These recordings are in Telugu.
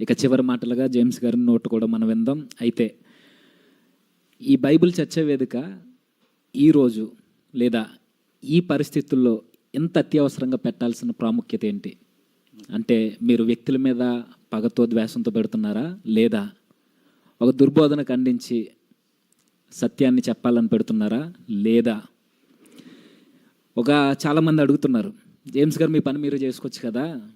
ఇక చివరి మాటలుగా జేమ్స్ గారి నోటు కూడా మనం విందాం. అయితే ఈ బైబిల్ చర్చ వేదిక ఈరోజు లేదా ఈ పరిస్థితుల్లో ఎంత అత్యవసరంగా పెట్టాల్సిన ప్రాముఖ్యత ఏంటి? అంటే మీరు వ్యక్తుల మీద పగతో ద్వేషంతో పెడుతున్నారా? లేదా ఒక దుర్బోధన ఖండించి సత్యాన్ని చెప్పాలని పెడుతున్నారా? లేదా ఒక చాలామంది అడుగుతున్నారు జేమ్స్ గారు మీ పని మీరు చేసుకోవచ్చు కదా?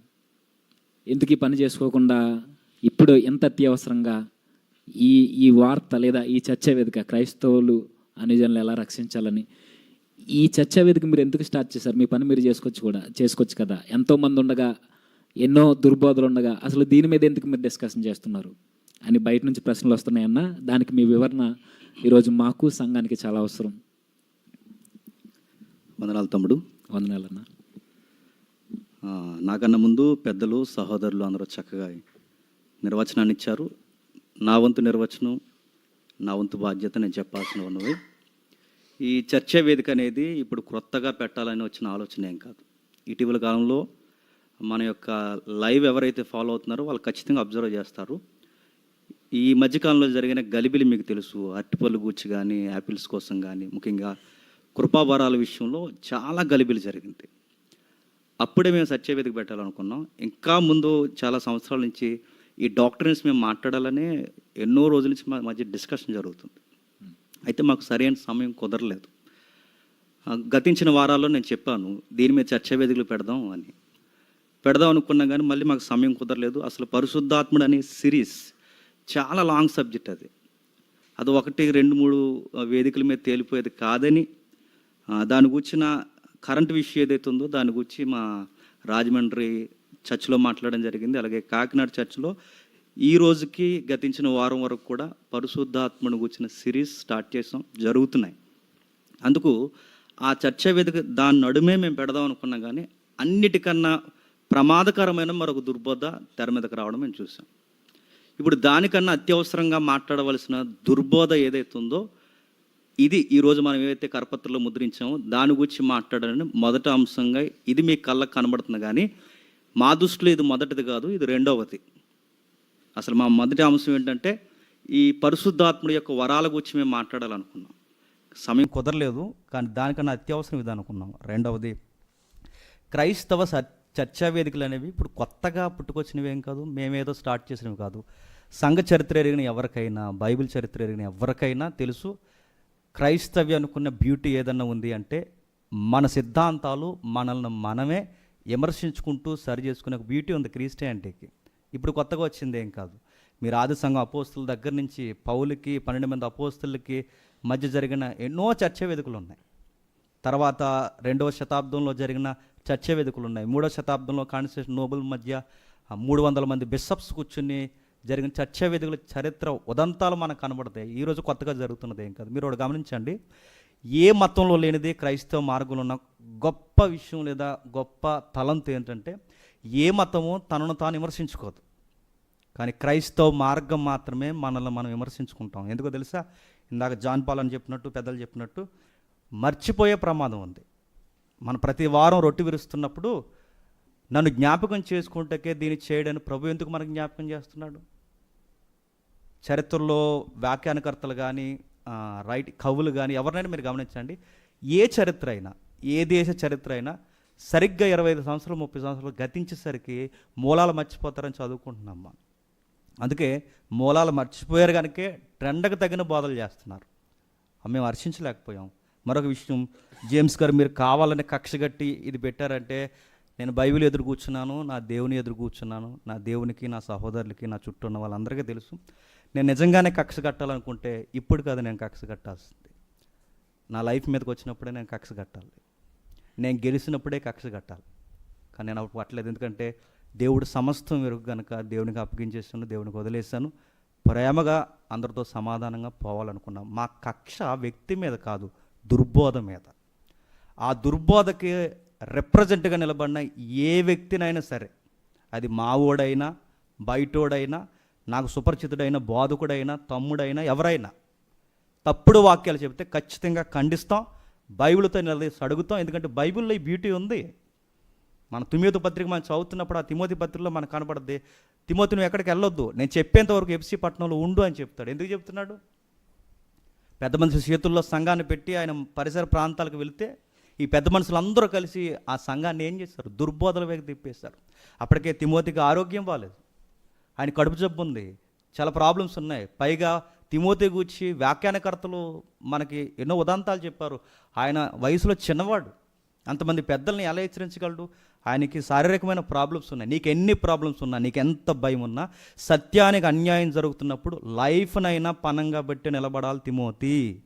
ఎందుకు ఈ పని చేసుకోకుండా ఇప్పుడు ఎంత అత్యవసరంగా ఈ ఈ వార్త లేదా ఈ చర్చ వేదిక క్రైస్తవులు అనుజనులు ఎలా రక్షించాలని? ఈ చర్చ వేదిక మీరు ఎందుకు స్టార్ట్ చేశారు? మీ పని మీరు చేసుకోవచ్చు కూడా చేసుకోవచ్చు కదా. ఎంతోమంది ఉండగా ఎన్నో దుర్బోధలు ఉండగా అసలు దీని మీద ఎందుకు మీరు డిస్కషన్ చేస్తున్నారు? అని బయట నుంచి ప్రశ్నలు వస్తున్నాయన్న దానికి మీ వివరణ ఈరోజు మాకు సంఘానికి చాలా అవసరం. వందనాలు తమ్ముడు. వందనాలన్న. నాకన్నా ముందు పెద్దలు సహోదరులు అందరూ చక్కగా నిర్వచనాన్ని ఇచ్చారు. నా వంతు నిర్వచనం నా వంతు బాధ్యత నేను చెప్పాల్సిన ఉన్నవి ఈ చర్చా వేదిక అనేది ఇప్పుడు క్రొత్తగా పెట్టాలని వచ్చిన ఆలోచన ఏం కాదు. ఇటీవల కాలంలో మన యొక్క లైవ్ ఎవరైతే ఫాలో అవుతున్నారో వాళ్ళు ఖచ్చితంగా అబ్జర్వ్ చేస్తారు. ఈ మధ్యకాలంలో జరిగిన గలిబిలి మీకు తెలుసు. అరటిపళ్ళు గూర్చి కానీ యాపిల్స్ కోసం కానీ ముఖ్యంగా కృపాభారాల విషయంలో చాలా గలిబిలి జరిగింది. అప్పుడే మేము సత్యవేదిక పెట్టాలనుకున్నాం. ఇంకా ముందు చాలా సంవత్సరాల నుంచి ఈ డాక్టర్స్ మేము మాట్లాడాలనే ఎన్నో రోజుల నుంచి మా మధ్య డిస్కషన్ జరుగుతుంది. అయితే మాకు సరైన సమయం కుదరలేదు. గతించిన వారాల్లో నేను చెప్పాను దీని మీద చర్చా వేదికలు పెడదాం అని. పెడదాం అనుకున్నా కానీ మళ్ళీ మాకు సమయం కుదరలేదు. అసలు పరిశుద్ధాత్ముడు అనే సిరీస్ చాలా లాంగ్ సబ్జెక్ట్ అది. అది ఒకటి రెండు మూడు వేదికల మీద తేలిపోయేది కాదని దాని గురించిన కరెంట్ విషయం ఏదైతే ఉందో దాని గురించి మా రాజమండ్రి చర్చిలో మాట్లాడడం జరిగింది. అలాగే కాకినాడ చర్చిలో ఈ రోజుకి గతించిన వారం వరకు కూడా పరిశుద్ధాత్మను గురించిన సిరీస్ స్టార్ట్ చేసాం. జరుగుతున్నాయి. అందుకు ఆ చర్చ వేదిక దాని నడుమే మేము పెడదాం అనుకున్నాం కానీ అన్నిటికన్నా ప్రమాదకరమైన మరొక దుర్బోధ తెర మీదకి రావడం మేము చూసాం. ఇప్పుడు దానికన్నా అత్యవసరంగా మాట్లాడవలసిన దుర్బోధ ఏదైతే ఉందో ఇది ఈరోజు మనం ఏవైతే కరపత్రలో ముద్రించామో దాని గురించి మాట్లాడాలని మొదటి అంశంగా ఇది మీ కళ్ళకు కనబడుతుంది కానీ మా దృష్టిలో ఇది మొదటిది కాదు ఇది రెండవది. అసలు మా మొదటి అంశం ఏంటంటే ఈ పరిశుద్ధాత్ముడి యొక్క వరాల గురించి మేము మాట్లాడాలనుకున్నాం. సమయం కుదరలేదు కానీ దానికన్నా అత్యవసరం ఇది అనుకున్నాం రెండవది క్రైస్తవ చర్చా వేదికలు అనేవి ఇప్పుడు కొత్తగా పుట్టుకొచ్చినవి ఏం కాదు మేమేదో స్టార్ట్ చేసినవి కాదు. సంఘ చరిత్ర ఎరిగిన ఎవరికైనా బైబిల్ చరిత్ర ఎరిగిన ఎవరికైనా తెలుసు క్రైస్తవ్యం అనుకున్న బ్యూటీ ఏదన్నా ఉంది అంటే మన సిద్ధాంతాలు మనల్ని మనమే విమర్శించుకుంటూ సరి చేసుకునే ఒక బ్యూటీ ఉంది క్రిస్టియానిటీకి ఇప్పుడు కొత్తగా వచ్చింది ఏం కాదు. మీరు ఆది సంఘం అపోస్తుల దగ్గర నుంచి పౌలకి పన్నెండు మంది అపోస్తులకి మధ్య జరిగిన ఎన్నో చర్చ వేదికలు ఉన్నాయి. తర్వాత రెండవ శతాబ్దంలో జరిగిన చర్చ వేదికలు ఉన్నాయి. మూడవ శతాబ్దంలో కాన్స్టిట్యూషన్ నోబుల్ మధ్య మూడు వందల మంది బిషప్స్ కూర్చుని జరిగిన చర్చ వేదికల చరిత్ర ఉదంతాలు మనకు కనబడతాయి. ఈరోజు కొత్తగా జరుగుతున్నది ఏం కాదు. మీరు ఒకటి గమనించండి. ఏ మతంలో లేనిది క్రైస్తవ మార్గంలో ఉన్న గొప్ప విషయం లేదా గొప్ప తలంతు ఏంటంటే ఏ మతము తనను తాను విమర్శించుకోదు. కానీ క్రైస్తవ మార్గం మాత్రమే మనల్ని మనం విమర్శించుకుంటాం. ఎందుకో తెలుసా? ఇందాక జాన్ పాల్ అని చెప్పినట్టు పెద్దలు చెప్పినట్టు మర్చిపోయే ప్రమాదం ఉంది. మనం ప్రతి వారం రొట్టి విరుస్తున్నప్పుడు నన్ను జ్ఞాపకం చేసుకుంటకే దీన్ని చేయడానికి ప్రభు ఎందుకు మనకు జ్ఞాపకం చేస్తున్నాడు? చరిత్రలో వ్యాఖ్యానకర్తలు కానీ రైట్ కవులు కానీ ఎవరినైనా మీరు గమనించండి. ఏ చరిత్ర అయినా ఏ దేశ చరిత్ర అయినా సరిగ్గా ఇరవై ఐదు సంవత్సరాలు ముప్పై సంవత్సరాలు గతించేసరికి మూలాలు మర్చిపోతారని చదువుకుంటున్నాం మనం అందుకే మూలాలు మర్చిపోయారు కనుకే ట్రెండ్కి తగిన బోధలు చేస్తున్నారు. మేము హర్షించలేకపోయాం. మరొక విషయం జేమ్స్ గారు మీరు కావాలని కక్ష కట్టి ఇది పెట్టారంటే నేను బైబిల్ ఎదురు కూర్చున్నాను నా దేవుని ఎదురు కూర్చున్నాను నా దేవునికి నా సహోదరులకి నా చుట్టూ ఉన్న వాళ్ళందరికీ తెలుసు. నేను నిజంగానే కక్ష కట్టాలనుకుంటే ఇప్పుడు కాదు నేను కక్ష కట్టాల్సింది. నా లైఫ్ మీదకి వచ్చినప్పుడే నేను కక్ష కట్టాలి. నేను గెలిచినప్పుడే కక్ష కట్టాలి. కానీ నేను అప్పుడు పట్టలేదు ఎందుకంటే దేవుడు సమస్తం వెరుగు కనుక దేవునికి అప్పగించేసాను దేవునికి వదిలేశాను. ప్రేమగా అందరితో సమాధానంగా పోవాలనుకున్నాం. మా కక్ష వ్యక్తి మీద కాదు దుర్బోధ మీద. ఆ దుర్బోధకి రిప్రజెంట్గా నిలబడిన ఏ వ్యక్తినైనా సరే అది మావోడైనా బయటోడైనా నాకు సుపరిచితుడైన బాధకుడైనా తమ్ముడైనా ఎవరైనా తప్పుడు వాక్యాలు చెబితే ఖచ్చితంగా ఖండిస్తాం బైబిల్తో నిలదీసి అడుగుతాం. ఎందుకంటే బైబిల్లో ఈ బ్యూటీ ఉంది. మన తిమోతి పత్రిక మనం చదువుతున్నప్పుడు ఆ తిమోతి పత్రికలో మనకు కనపడద్ది తిమోతి నువ్వు ఎక్కడికి వెళ్ళొద్దు నేను చెప్పేంతవరకు ఎఫ్సి పట్టణంలో ఉండు అని చెప్తాడు. ఎందుకు చెప్తున్నాడు? పెద్ద మనుషుల చేతుల్లో సంఘాన్ని పెట్టి ఆయన పరిసర ప్రాంతాలకు వెళితే ఈ పెద్ద మనుషులందరూ కలిసి ఆ సంఘాన్ని ఏం చేస్తారు? దుర్బోధల వైపు తిప్పేస్తారు. అప్పటికే తిమోతికి ఆరోగ్యం బాగాలేదు ఆయన కడుపు జబ్బు ఉంది. చాలా ప్రాబ్లమ్స్ ఉన్నాయి. పైగా తిమోతి గూర్చి వ్యాఖ్యానకర్తలు మనకి ఎన్నో ఉదాంతాలు చెప్పారు. ఆయన వయసులో చిన్నవాడు. అంతమంది పెద్దల్ని ఎలా హెచ్చరించగలడు? ఆయనకి శారీరకమైన ప్రాబ్లమ్స్ ఉన్నాయి. నీకు ఎన్ని ప్రాబ్లమ్స్ ఉన్నా నీకు ఎంత భయం ఉన్నా సత్యానికి అన్యాయం జరుగుతున్నప్పుడు లైఫ్నైనా పనంగా బట్టి నిలబడాలి తిమోతి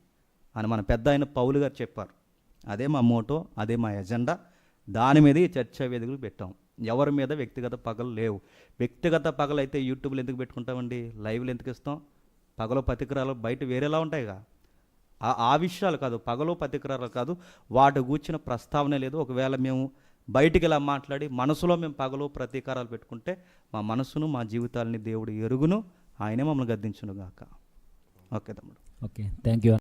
అని మన పెద్ద ఆయన పౌలు గారు చెప్పారు. అదే మా మోటో అదే మా ఎజెండా. దాని మీద ఈ చర్చా వేదికలు పెట్టాం. ఎవరి మీద వ్యక్తిగత పగలు లేవు. వ్యక్తిగత పగలు అయితే యూట్యూబ్లో ఎందుకు పెట్టుకుంటామండి? లైవ్లు ఎందుకు ఇస్తాం? పగలు పతికరాలు బయట వేరేలా ఉంటాయిగా. ఆ ఆ విషయాలు కాదు. పగలు పతికరాలు కాదు. వాటి గూర్చిన ప్రస్తావన లేదు. ఒకవేళ మేము బయటికి ఇలా మాట్లాడి మనసులో మేము పగలు ప్రతీకారాలు పెట్టుకుంటే మా మనసును మా జీవితాలని దేవుడు ఎరుగును. ఆయనే మమ్మల్ని గద్దించును గాక ఓకే తమ్ముడు. ఓకే. Thank you